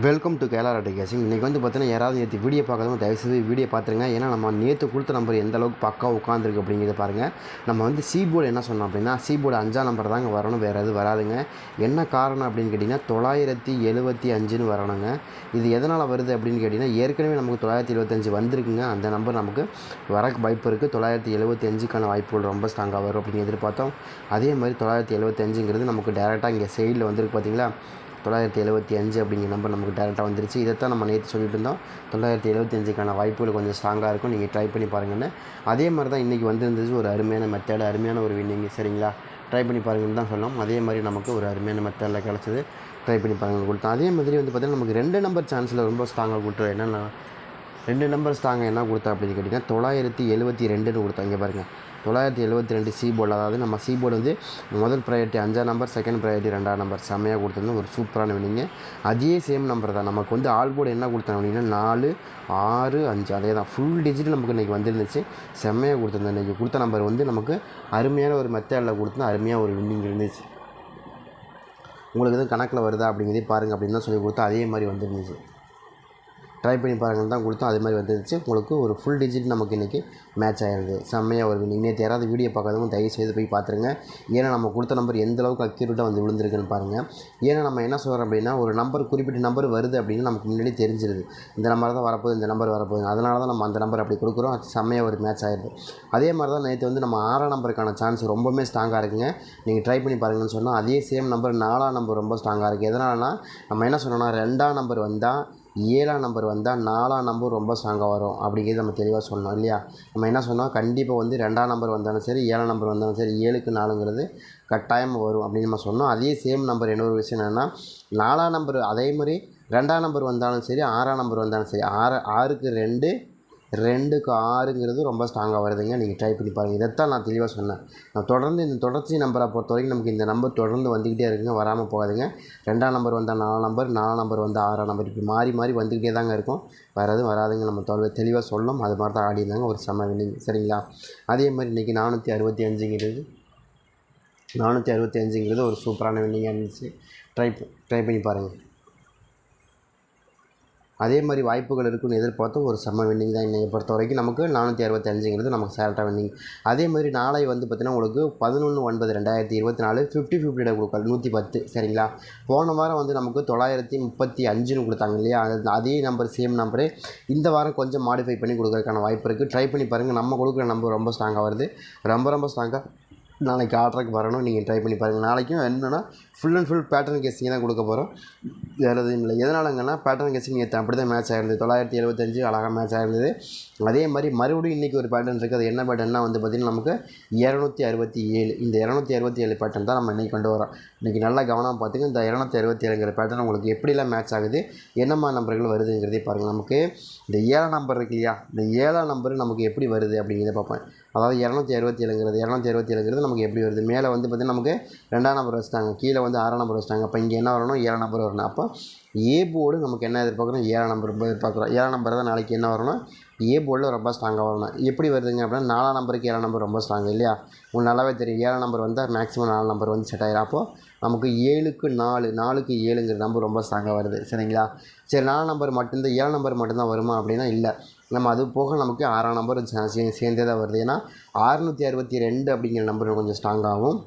Welcome to கேலா கேசிங் இன்றைக்கி வந்து பார்த்தீங்கன்னா யாராவது நேற்று வீடியோ பார்க்காதவங்க தயவுசெய்து வீடியோ பார்த்துருங்க. ஏன்னா நம்ம நேற்று கொடுத்த நம்பர் எந்த அளவுக்கு பக்கா உட்காந்துருக்கு அப்படிங்கிறத பாருங்கள் நம்ம வந்து சீபோர்டு என்ன சொன்னோம் அப்படின்னா சீபோர்டு அஞ்சாம் நம்பர் தாங்க வரணும். வேறு எதுவும் வராதுங்க. என்ன காரணம் அப்படின்னு கேட்டிங்கன்னா தொள்ளாயிரத்தி எழுபத்தி அஞ்சுன்னு வரணுங்க. இது எதனால் வருது அப்படின்னு கேட்டிங்கன்னா ஏற்கனவே நமக்கு தொள்ளாயிரத்தி எழுபத்தஞ்சு வந்திருக்குங்க. அந்த நம்பர் நமக்கு வர வாய்ப்பு இருக்குது தொள்ளாயிரத்தி எழுபத்தி அஞ்சுக்கான வாய்ப்புகள் ரொம்ப ஸ்ட்ராங்காக வரும் அப்படின்னு எதிர்பார்த்தோம். அதே மாதிரி தொள்ளாயிரத்தி எழுபத்தஞ்சுங்கிறது நமக்கு டேரெக்டாக இங்கே சைடில் வந்திருக்கு பார்த்தீங்களா? தொள்ளாயிரத்தி எழுபத்தி அஞ்சு அப்படிங்கிற நம்பர் நமக்கு டேரெக்டாக வந்துருச்சு. தான் நம்ம நேற்று சொல்லிட்டு இருந்தோம். தொள்ளாயிரத்தி எழுபத்தி அஞ்சுக்கான வாய்ப்புகள் கொஞ்சம் ஸ்ட்ராங்காக இருக்கும். நீங்கள் ட்ரை பண்ணி பாருங்கன்னு. அதே மாதிரி தான் இன்றைக்கி வந்துருந்துச்சு ஒரு அருமையான மெத்தேடு அருமையான ஒரு வின்னிங் சரிங்களா? ட்ரை பண்ணி பாருங்கன்னு தான் சொன்னோம். அதே மாதிரி நமக்கு ஒரு அருமையான மெத்தடில் கிடச்சிது. ட்ரை பண்ணி பாருங்கள் கொடுத்தோம். அதே மாதிரி வந்து பார்த்திங்கன்னா நமக்கு ரெண்டு நம்பர் சான்ஸில் ரொம்ப ஸ்ட்ராங்காக கொடுத்தோம். என்னென்னா ரெண்டு நம்பர் தாங்க. என்ன கொடுத்தா அப்படின்னு கேட்டிங்கன்னா தொள்ளாயிரத்தி எழுபத்தி ரெண்டுன்னு கொடுத்தோம் இங்கே பாருங்கள் தொள்ளாயிரத்தி எழுபத்தி ரெண்டு சி போர்டு அதாவது நம்ம சி போர்டு வந்து முதல் ப்ரையாரிட்டி அஞ்சாம் நம்பர் செகண்ட் ப்ரையாரிட்டி ரெண்டாம் நம்பர் செம்மையாக கொடுத்துருந்தோம் ஒரு சூப்பரான வினிங்க அதே சேம் நம்பர் தான். நமக்கு வந்து ஆல் போர்டு என்ன கொடுத்தாங்க அப்படின்னா நாலு ஆறு அஞ்சு. அதே தான். ஃபுல் டிஜிட் நமக்கு இன்றைக்கி வந்துருந்துச்சு. செம்மையாக கொடுத்துருந்தோம். இன்றைக்கி கொடுத்த நம்பர் வந்து நமக்கு அருமையான ஒரு மெத்தடில் கொடுத்து அருமையாக ஒரு வின்னிங் இருந்துச்சு. உங்களுக்கு எதுவும் கணக்கில் வருதா அப்படிங்கிறதே பாருங்கள் அப்படின்னு தான் சொல்லி கொடுத்தா அதே மாதிரி வந்துருந்துச்சு. ட்ரை பண்ணி பாருங்கன்னு தான் கொடுத்தோம். அதே மாதிரி வந்துருச்சு. உங்களுக்கு ஒரு ஃபுல் டிஜிட் நமக்கு இன்றைக்கி மேட்ச் ஆகிருது செம்மையாக ஒரு வின்னிங் நேற்று யாராவது வீடியோ பார்க்காதவங்க தயவு செய்து போய் பார்த்துருங்க. ஏன்னா நம்ம கொடுத்த நம்பர் எந்த அளவுக்கு அக்யூரேட்டாக வந்து விழுந்திருக்குன்னு பாருங்கள் ஏன்னா நம்ம என்ன சொல்கிறோம் அப்படின்னா ஒரு நம்பர் குறிப்பிட்ட நம்பர் வருது அப்படின்னு நமக்கு முன்னாடி தெரிஞ்சிருது. இந்த நம்பர் தான் வரப்போகுது இந்த நம்பர் வரப்போகுது. அதனால தான் நம்ம அந்த நம்பர் அப்படி கொடுக்குறோம். அது செம்மையாக ஒரு மேட்ச் ஆகிடுது அதே மாதிரி தான் நேற்று வந்து நம்ம ஆறாம் நம்பருக்கான சான்ஸ் ரொம்பவுமே ஸ்ட்ராங்காக இருக்குங்க. நீங்கள் ட்ரை பண்ணி பாருங்கன்னு சொன்னால் அதே சேம் நம்பர் நாலாம் நம்பர் ரொம்ப ஸ்ட்ராங்காக இருக்குது எதனாலனா நம்ம என்ன சொன்னோம்னா ரெண்டாம் நம்பர் வந்தால் ஏழாம் நம்பர் வந்தால் நாலாம் நம்பர் ரொம்ப ஸ்ட்ராங்காக வரும் அப்படிங்கிறது நம்ம தெளிவாக சொன்னோம் இல்லையா? நம்ம என்ன சொன்னோம்? கண்டிப்பாக வந்து ரெண்டாம் நம்பர் வந்தாலும் சரி ஏழாம் நம்பர் வந்தாலும் சரி ஏழுக்கு நாலுங்கிறது கட்டாயம் வரும் அப்படின்னு நம்ம சொன்னோம். அதே சேம் நம்பர் இன்னொரு விஷயம் என்னென்னா நாலாம் நம்பர் அதே மாதிரி ரெண்டாம் நம்பர் வந்தாலும் சரி ஆறாம் நம்பர் வந்தாலும் சரி ஆறு ஆறுக்கு ரெண்டு ரெண்டுக்கு ஆறுங்கிறது ரொம்ப ஸ்ட்ராங்காக வருதுங்க. நீங்கள் ட்ரை பண்ணி பாருங்கள் இதைத்தான் நான் தெளிவாக சொன்னேன். நான் தொடர்ந்து இந்த தொடர்ச்சி நம்பரை பொறுத்த வரைக்கும் நமக்கு இந்த நம்பர் தொடர்ந்து வந்துக்கிட்டே இருக்குங்க. வராமல் போகாதுங்க. ரெண்டாம் நம்பர் வந்தால் நாலாம் நம்பர் நாலாம் நம்பர் வந்தால் ஆறாம் நம்பர் இப்படி மாறி மாறி வந்துக்கிட்டே தாங்க இருக்கும். வேறு எதுவும் வராதுங்க. நம்ம தொலை தெளிவாக சொல்லணும். அது மாதிரி தான் ஆடி இருந்தாங்க ஒரு செம்ம வில்லிங் சரிங்களா? அதே மாதிரி இன்றைக்கி நானூற்றி அறுபத்தி அஞ்சுங்கிறது நானூற்றி அறுபத்தி அஞ்சுங்கிறது ஒரு சூப்பரான வில்லிங்காக இருந்துச்சு. ட்ரை ட்ரை பண்ணி பாருங்கள் அதே மாதிரி வாய்ப்புகள் இருக்குன்னு எதிர்பார்த்தும் ஒரு செம்ம வின்னிங் தான் இன்னையை பொறுத்த வரைக்கும் நமக்கு நானூற்றி அறுபத்தி அஞ்சுங்கிறது நமக்கு சேலட்டாக வின்னிங் அதே மாதிரி நாளை வந்து பார்த்திங்கன்னா உங்களுக்கு பதினொன்று ஒன்பது ரெண்டாயிரத்தி இருபத்தி நாலு ஃபிஃப்டி ஃபிஃப்டியோட கொடுக்கல் நூற்றி பத்து சரிங்களா? போன வாரம் வந்து நமக்கு தொள்ளாயிரத்தி முப்பத்தி அஞ்சுன்னு கொடுத்தாங்க இல்லையா? அது அதே நம்பர் சேம் நம்பரு இந்த வாரம் கொஞ்சம் மாடிஃபை பண்ணி கொடுக்குறதுக்கான வாய்ப்பு இருக்குது ட்ரை பண்ணி பாருங்கள் நம்ம கொடுக்குற நம்பர் ரொம்ப ஸ்ட்ராங்காக வருது. ரொம்ப ரொம்ப ஸ்ட்ராங்காக நாளைக்கு ஆர்டருக்கு வரணும். நீங்கள் ட்ரை பண்ணி பாருங்கள் நாளைக்கும் என்னென்னா full and full pattern casing தான் கொடுக்க போகிறோம் வேறு எதுவும் இல்லை. எதனாலங்கன்னா பேட்டர்ன் கேசிங் நேற்று அப்படி தான் மேட்ச் ஆகிருந்தது தொள்ளாயிரத்தி எழுபத்தஞ்சு அழகாக மேட்ச் ஆகிருந்தது அதே மாதிரி மறுபடியும் இன்றைக்கி ஒரு பேட்டர்ன் இருக்குது அது என்ன பேட்டர்னா வந்து பார்த்திங்கன்னா நமக்கு இரநூத்தி அறுபத்தி ஏழு. இந்த இரநூத்தி அறுபத்தி ஏழு பேட்டர்ன் தான் நம்ம இன்றைக்கி கொண்டு வரோம். இன்றைக்கி நல்லா கவனம் பார்த்துங்க. இந்த இரநூத்தி அறுபத்தி ஏழுங்கிற பேட்டர்ன் உங்களுக்கு எப்படிலாம் மேட்ச் ஆகுது என்னம்மா நம்பர்கள் வருதுங்கிறதே பாருங்கள் நமக்கு இந்த ஏழாம் நம்பர் இருக்கு இல்லையா? இந்த ஏழாம் நம்பர் நமக்கு எப்படி வருது அப்படிங்கிறத பார்ப்பேன் அதாவது இரநூத்தி அறுபத்தி ஏழுங்கிறது இரநூத்தி அறுபத்தி ஏழுங்கிறது நமக்கு எப்படி வருது? மேலே வந்து பார்த்திங்கன்னா நமக்கு ரெண்டாம் நம்பர் வச்சுட்டாங்க கீழே வந்து ஆறாம் நம்பர் வச்சுட்டாங்க அப்போ இங்கே என்ன வரணும்? ஏழாம் நம்பர் வரணும். அப்போ ஏ போர்டு நமக்கு என்ன எதிர்பார்க்குறோம் ஏழாம் நம்பர் எதிர்பார்க்குறோம். ஏழாம் நம்பர் தான் நாளைக்கு என்ன வரணும்? ஏ போர்டில் ரொம்ப ஸ்ட்ராங்காக வரணும். எப்படி வருதுங்க அப்படின்னா நாலாம் நம்பருக்கு ஏழாம் நம்பர் ரொம்ப ஸ்ட்ராங் இல்லையா? உங்களுக்கு நல்லாவே தெரியும். ஏழாம் நம்பர் வந்தால் மேக்ஸிமம் நாலு நம்பர் வந்து செட் ஆகிடும் அப்போது நமக்கு ஏழுக்கு நாலு நாலுக்கு ஏழுங்கிற நம்பர் ரொம்ப ஸ்ட்ராங்காக வருது. சரிங்களா? சரி நாலாம் நம்பர் மட்டும்தான் ஏழாம் நம்பர் மட்டும்தான் வருமா அப்படின்னா இல்லை. நம்ம அது போக நமக்கு ஆறாம் நம்பர் சே சேர்ந்தே தான் வருது. ஏன்னா ஆறுநூற்றி அறுபத்தி ரெண்டு அப்படிங்கிற நம்பர் கொஞ்சம் ஸ்ட்ராங்காகவும்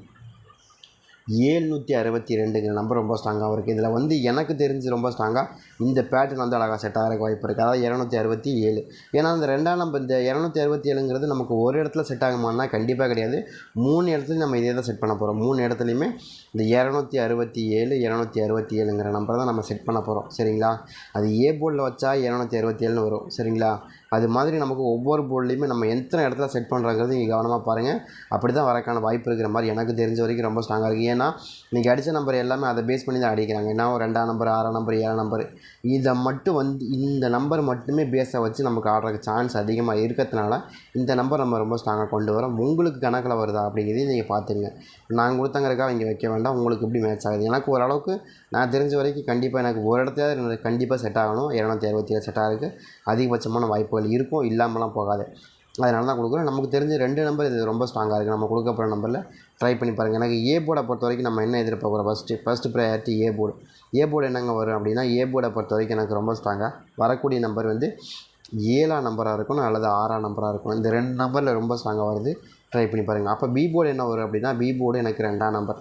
ஏழ்நூற்றி அறுபத்தி ரெண்டுங்கிற நம்பர் ரொம்ப ஸ்ட்ராங்காகவும் இருக்குது இதில் வந்து எனக்கு தெரிஞ்சு ரொம்ப ஸ்ட்ராங்காக இந்த பேட்டர்ன் வந்து அழகாக செட் ஆகிறக்கு வாய்ப்பு இருக்குது அதாவது இரநூத்தி அறுபத்தி ஏழு. ஏன்னா அந்த ரெண்டாம் நம்பர் இந்த இரநூத்தி அறுபத்தி ஏழுங்கிறது நமக்கு ஒரு இடத்துல செட் ஆகுமானா கண்டிப்பாக கிடையாது. மூணு இடத்துலையும் நம்ம இதே தான் செட் பண்ண போகிறோம் மூணு இடத்துலையுமே இந்த இரநூத்தி அறுபத்தி ஏழு இரநூத்தி அறுபத்தி ஏழுங்கிற நம்பரை தான் நம்ம செட் பண்ண போகிறோம் சரிங்களா? அது ஏ போர்டில் வச்சா இரநூத்தி அறுபத்தி ஏழுன்னு வரும். சரிங்களா? அது மாதிரி நமக்கு ஒவ்வொரு போர்ட்லேயுமே நம்ம எத்தனை இடத்துல செட் பண்ணுறாங்கிறது நீங்கள் கவனமாக பாருங்கள் அப்படி தான் வரக்கான வாய்ப்பு இருக்கிற மாதிரி எனக்கு தெரிஞ்ச வரைக்கும் ரொம்ப ஸ்ட்ராங்காக இருக்குது ஏன்னா நீங்கள் அடித்த நம்பர் எல்லாமே அதை பேஸ் பண்ணி தான் அடிக்கிறாங்க. ஏன்னா ஒரு ரெண்டாம் நம்பர் ஆறாம் நம்பர் ஏழாம் நம்பர் இதை மட்டும் வந்து இந்த நம்பர் மட்டுமே பேஸை வச்சு நமக்கு ஆடுறதுக்கு சான்ஸ் அதிகமாக இருக்கிறதுனால இந்த நம்பர் நம்ம ரொம்ப ஸ்ட்ராங்காக கொண்டு வரோம். உங்களுக்கு கணக்கில் வருதா அப்படிங்கிறதையும் நீங்கள் பார்த்துங்க நான் கொடுத்தங்கிறக்கா இங்கே வைக்க வேண்டாம். உங்களுக்கு எப்படி மேட்ச் ஆகுது? எனக்கு ஓரளவுக்கு நான் தெரிஞ்ச வரைக்கும் கண்டிப்பாக எனக்கு ஒரு இடத்துல கண்டிப்பாக செட் ஆகணும். இரநூத்தி அறுபத்தி ஏழு செட் இருக்குது அதிகபட்சமான வாய்ப்புகள் இருக்கும் இல்லாமலாம் போகாது. அதனால தான் கொடுக்குறோம் நமக்கு தெரிஞ்ச ரெண்டு நம்பர் இது ரொம்ப ஸ்ட்ராங்காக இருக்குது நம்ம கொடுக்க போகிற நம்பரில் ட்ரை பண்ணி பாருங்கள் எனக்கு ஏ போர்டை பொறுத்த வரைக்கும் நம்ம என்ன எதிர்பார்க்குறோம்? First first priority A board A board என்னங்க வரும் அப்படின்னா ஏ போர்டை பொறுத்த வரைக்கும் எனக்கு ரொம்ப ஸ்ட்ராங்காக வரக்கூடிய நம்பர் வந்து ஏழாம் நம்பராக இருக்கணும் அல்லது ஆறாம் நம்பராக இருக்கணும். இந்த ரெண்டு நம்பரில் ரொம்ப ஸ்ட்ராங்காக வருது. ட்ரை பண்ணி பாருங்கள் அப்போ பி போர்டு என்ன வரும் அப்படின்னா பி போர்டு எனக்கு ரெண்டாம் நம்பர்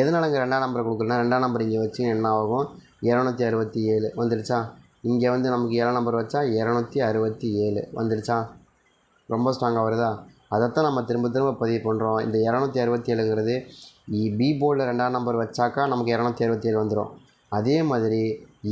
எதனால் இங்கே ரெண்டாம் நம்பர் கொடுக்குறேன்னா ரெண்டாம் நம்பர் இங்கே வச்சு என்ன ஆகும்? இரநூத்தி அறுபத்தி ஏழு. வந்துடுச்சா இங்கே வந்து நமக்கு ஏழாம் நம்பர் வச்சா இரநூத்தி அறுபத்தி ஏழு. வந்துடுச்சா ரொம்ப ஸ்ட்ராங்காக வருதா? அதைத்தான் நம்ம திரும்ப திரும்ப பதிவு பண்ணுறோம் இந்த இரநூத்தி அறுபத்தி ஏழுங்கிறது பி போர்டில் ரெண்டாம் நம்பர் வச்சாக்கா நமக்கு இரநூத்தி அறுபத்தி ஏழு வந்துடும் அதே மாதிரி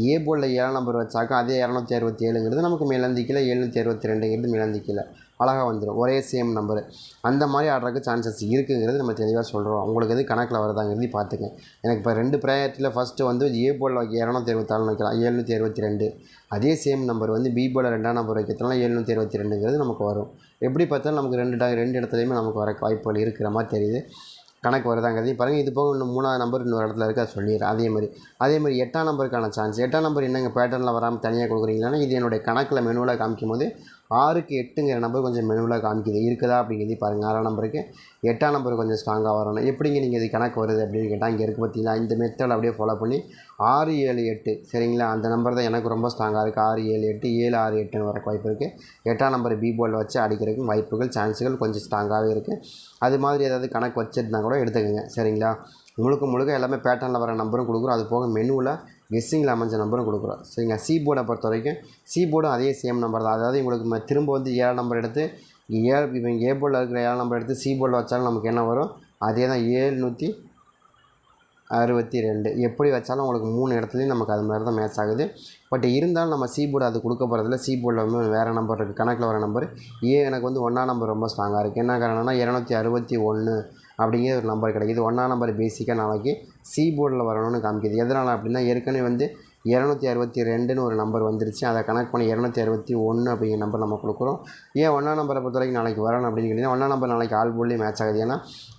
ஏ போர்டில் ஏழாம் நம்பர் வச்சாக்கா அதே இரநூத்தி அறுபத்தி ஏழுங்கிறது நமக்கு மேலந்தி கீழே எழுநூற்றி அறுபத்தி ரெண்டுங்கிறது மேலந்திக்கல அழகாக வந்துடும் ஒரே சேம் நம்பரு அந்த மாதிரி ஆடுறதுக்கு சான்சஸ் இருக்குங்கிறது நம்ம தெளிவாக சொல்கிறோம் உங்களுக்கு எது கணக்கில் வருதாங்கிறது பார்த்துங்க எனக்கு இப்போ ரெண்டு ப்ரையாரிட்டியில் ஃபஸ்ட்டு வந்து ஏ வைக்க இரநூத்தி இருபத்தாலு வைக்கலாம். ஏழ்நூற்றி அறுபத்தி ரெண்டு அதே சேம் நம்பர் வந்து பி போர்டில் ரெண்டாம் நம்பர் வைக்கிறதுனால ஏழ்நூற்றி அறுபத்தி ரெண்டுங்கிறது நமக்கு வரும். எப்படி பார்த்தாலும் நமக்கு ரெண்டு டா ரெண்டு இடத்துலையுமே நமக்கு வர வாய்ப்புகள் இருக்கிற மாதிரி தெரியுது. கணக்கு வருதாங்கிறதையும் பாருங்கள் இது போக இன்னும் மூணாவது நம்பர் இன்னொரு இடத்துல இருக்குது அதை சொல்லிடுறேன் அதே மாதிரி. அதே மாதிரி எட்டாம் நம்பருக்கான சான்ஸ் எட்டாம் நம்பர் என்னங்க பேட்டர்னில் வராமல் தனியாக கொடுக்குறீங்கன்னா இது என்னுடைய கணக்கில் மெனுவில் காமிக்கும் போது ஆறுக்கு எட்டுங்கிற நம்பர் கொஞ்சம் மெனுவில் காமிக்குது. இருக்குதா அப்படிங்கிறது பாருங்கள் ஆறாம் நம்பருக்கு எட்டாம் நம்பர் கொஞ்சம் ஸ்ட்ராங்காக வரணும். எப்படிங்க நீங்கள் இது கணக்கு வருது அப்படின்னு கேட்டால் இங்கே இருக்குது பார்த்தீங்களா இந்த மெத்தட் அப்படியே ஃபாலோ பண்ணி ஆறு ஏழு எட்டு. சரிங்களா? அந்த நம்பர் தான் எனக்கு ரொம்ப ஸ்ட்ராங்காக இருக்குது ஆறு ஏழு எட்டு ஏழு ஆறு எட்டுன்னு வர வாய்ப்பு இருக்குது எட்டாம் நம்பர் பி போல் வச்சு அடிக்கிறதுக்கு வாய்ப்புகள் சான்ஸுகள் கொஞ்சம் ஸ்ட்ராங்காகவே இருக்குது அது மாதிரி ஏதாவது கணக்கு வச்சிருந்தா கூட எடுத்துக்கோங்க. சரிங்களா? முழுக்க முழுக்க எல்லாமே பேட்டர்னில் வர நம்பரும் கொடுக்குறோம். அது போக மெனுவில் கெஸ்ஸிங்கில் அமைஞ்ச நம்பரும் கொடுக்குறோம். சரிங்களா சி போர்டை பொறுத்த வரைக்கும் சி போர்டும் அதே சேம் நம்பர் தான். அதாவது உங்களுக்கு திரும்ப வந்து ஏழு நம்பர் எடுத்து ஏழு இப்போ ஏ போர்டில் இருக்கிற ஏழு நம்பர் எடுத்து சி போர்டில் வச்சாலும் நமக்கு என்ன வரும்? அதே தான் ஏழ்நூற்றி அறுபத்தி ரெண்டு எப்படி வச்சாலும் உங்களுக்கு மூணு இடத்துலையும் நமக்கு அது மாதிரி தான் மேட்ச் ஆகுது. பட் இருந்தாலும் நம்ம சி போர்டு அது கொடுக்க போகிறதில்ல சி போர்டில் வந்து வேறு நம்பர் இருக்குது கணக்கில் வர நம்பர் ஏ எனக்கு வந்து ஒன்றாம் நம்பர் ரொம்ப ஸ்ட்ராங்காக இருக்குது என்ன காரணம்னா இரநூத்தி அறுபத்தி ஒன்று அப்படிங்கிற ஒரு நம்பர் கிடைக்குது ஒன்றாம் நம்பர் பேசிக்காக நாளைக்கு சி போர்டில் வரணும்னு காமிக்குது. எதனால் அப்படின்னா ஏற்கனவே வந்து இரநூத்தி அறுபத்தி ரெண்டுன்னு ஒரு நம்பர் வந்துருச்சு. அதை கனெக்ட் பண்ணி இரநூத்தி அறுபத்தி ஒன்று அப்படிங்கிற நம்பர் நம்ம கொடுக்குறோம். ஏன் ஒன்றா நம்பரை பொறுத்த வரைக்கும் நாளைக்கு வரணும் அப்படின்னு கேட்டிங்கன்னா ஒன்றா நம்பர் நாளைக்கு ஆல் போர்ட்லேயும் மேட்ச் ஆகுது. ஏன்னா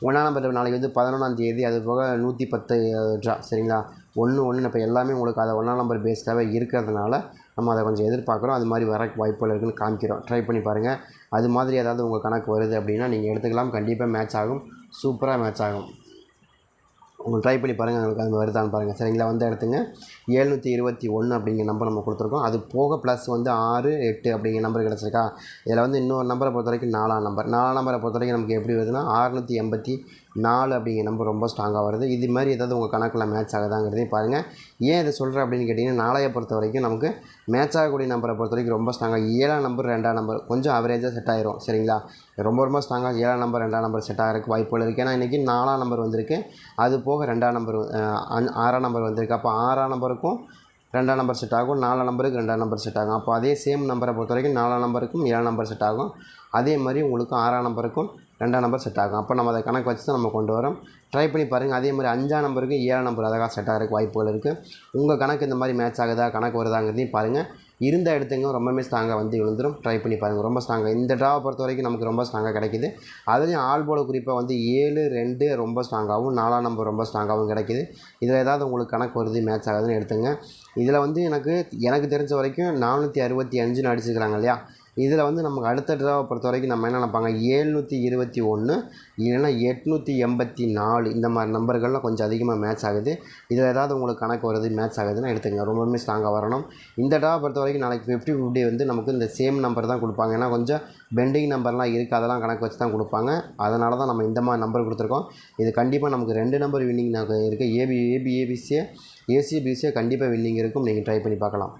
ஒன்றாம் நம்பர் நாளைக்கு வந்து பதினொன்றாம் தேதி அது போக நூற்றி பத்து ட்ரா சரிங்களா? ஒன்று ஒன்று இப்போ எல்லாமே உங்களுக்கு அதை ஒன்றாம் நம்பர் பேஸ்டாகவே இருக்கிறதுனால நம்ம அதை கொஞ்சம் எதிர்பார்க்குறோம். அது மாதிரி வர வாய்ப்புகள் இருக்குதுன்னு காமிக்கிறோம். ட்ரை பண்ணி பாருங்கள் அது மாதிரி ஏதாவது உங்கள் கணக்கு வருது அப்படின்னா நீங்கள் எடுத்துக்கலாம். கண்டிப்பாக மேட்ச் ஆகும். சூப்பராக மேட்ச் ஆகும். உங்களுக்கு ட்ரை பண்ணி பாருங்கள் உங்களுக்கு அது வருதான்னு பாருங்கள் சரிங்களா? வந்து எடுத்துங்க. ஏழ்நூற்றி இருபத்தி ஒன்று அப்படிங்கிற நம்பர் நம்ம கொடுத்துருக்கோம். அது போக ப்ளஸ் வந்து ஆறு எட்டு அப்படிங்கிற நம்பர் கிடச்சிருக்கா. இதில் வந்து இன்னொரு நம்பரை பொறுத்த வரைக்கும் நாலாம் நம்பர் நாலாம் நம்பரை பொறுத்த வரைக்கும் நமக்கு எப்படி வருதுன்னா ஆறுநூற்றி எண்பத்தி நாலு அப்படிங்கிற நம்பர் ரொம்ப ஸ்ட்ராங்காக வருது. இது மாதிரி ஏதாவது உங்கள் கணக்கில் மேட்ச் ஆகுதாங்கிறதையும் பாருங்கள் ஏன் இதை சொல்கிறேன் அப்படின்னு கேட்டிங்கன்னா நாளையை பொறுத்த வரைக்கும் நமக்கு மேட்ச் ஆகக்கூடிய நம்பரை பொறுத்த வரைக்கும் ரொம்ப ஸ்ட்ராங்காக ஏழாம் நம்பர் ரெண்டாம் நம்பர் கொஞ்சம் அவரேஜாக செட் ஆயிரும். சரிங்களா? ரொம்ப ரொம்ப ஸ்ட்ராங்காக ஏழாம் நம்பர் ரெண்டாம் நம்பர் செட் ஆகிறதுக்கு வாய்ப்புகள் இருக்குது ஏன்னா இன்றைக்கி நாலாம் நம்பர் வந்திருக்கு. அது போக ரெண்டாம் நம்பர் ஆறாம் நம்பர் வந்திருக்கு. அப்போ ஆறாம் நம்பருக்கும் ரெண்டாம் நம்பர் செட் ஆகும். நாலாம் நம்பருக்கு ரெண்டாம் நம்பர் செட் ஆகும். அப்போ அதே சேம் நம்பரை பொறுத்த வரைக்கும் நாலாம் நம்பருக்கும் ஏழாம் நம்பர் செட் ஆகும். அதே மாதிரி உங்களுக்கு ஆறாம் நம்பருக்கும் ரெண்டாம் நம்பர் செட் ஆகும். அப்போ நம்ம அதை கணக்கு வச்சு தான் நம்ம கொண்டு வரோம். ட்ரை பண்ணி பாருங்கள் அதே மாதிரி அஞ்சாம் நம்பருக்கு ஏழாம் நம்பர் அழகாக செட் ஆகிறதுக்கு வாய்ப்புகள் இருக்குது உங்கள் கணக்கு இந்த மாதிரி மேட்ச் ஆகுதா கணக்கு வருதாங்கிறதையும் பாருங்கள் இருந்த இடத்துங்க ரொம்பவே ஸ்ட்ராங்காக வந்து விழுந்துடும் ட்ரை பண்ணி பாருங்கள் ரொம்ப ஸ்ட்ராங்காக இந்த ட்ராவை பொறுத்த வரைக்கும் நமக்கு ரொம்ப ஸ்ட்ராங்காக கிடைக்குது. அதுலேயும் ஆல் போல குறிப்பாக வந்து ஏழு ரெண்டு ரொம்ப ஸ்ட்ராங்காகவும் நாலாம் நம்பர் ரொம்ப ஸ்ட்ராங்காகவும் கிடைக்குது. இதில் ஏதாவது உங்களுக்கு கணக்கு வருது மேட்ச் ஆகுதுன்னு எடுத்துங்க. இதில் வந்து எனக்கு எனக்கு தெரிஞ்ச வரைக்கும் நானூற்றி அறுபத்தி அஞ்சுன்னு அடிச்சிருக்கிறாங்க இல்லையா? இதில் வந்து நமக்கு அடுத்த ட்ராவை பொறுத்த வரைக்கும் நம்ம என்ன நினைப்பாங்க? ஏழ்நூற்றி இருபத்தி ஒன்று இல்லைன்னா எட்நூற்றி எண்பத்தி நாலு இந்த மாதிரி நம்பர்கள்லாம் கொஞ்சம் அதிகமாக மேட்ச் ஆகுது. இதில் ஏதாவது உங்களுக்கு கணக்கு வருது மேட்ச் ஆகுதுன்னா எடுத்துங்க ரொம்பவுமே ஸ்ட்ராங்காக வரணும். இந்த ட்ராவை பொறுத்த வரைக்கும் நாளைக்கு ஃபிஃப்டி ஃபிஃப்டி வந்து நமக்கு இந்த சேம் நம்பர் தான் கொடுப்பாங்க. ஏன்னா கொஞ்சம் பெண்டிங் நம்பர்லாம் இருக்குது அதெல்லாம் கணக்கு வச்சு தான் கொடுப்பாங்க. அதனால தான் நம்ம இந்த மாதிரி நம்பர் கொடுத்துருக்கோம். இது கண்டிப்பாக நமக்கு ரெண்டு நம்பர் வின்னிங் இருக்குது ஏபி ஏபி ஏபிசியே ஏசிபிசியே கண்டிப்பாக வின்னிங் இருக்கும். நீங்கள் ட்ரை பண்ணி பார்க்கலாம்.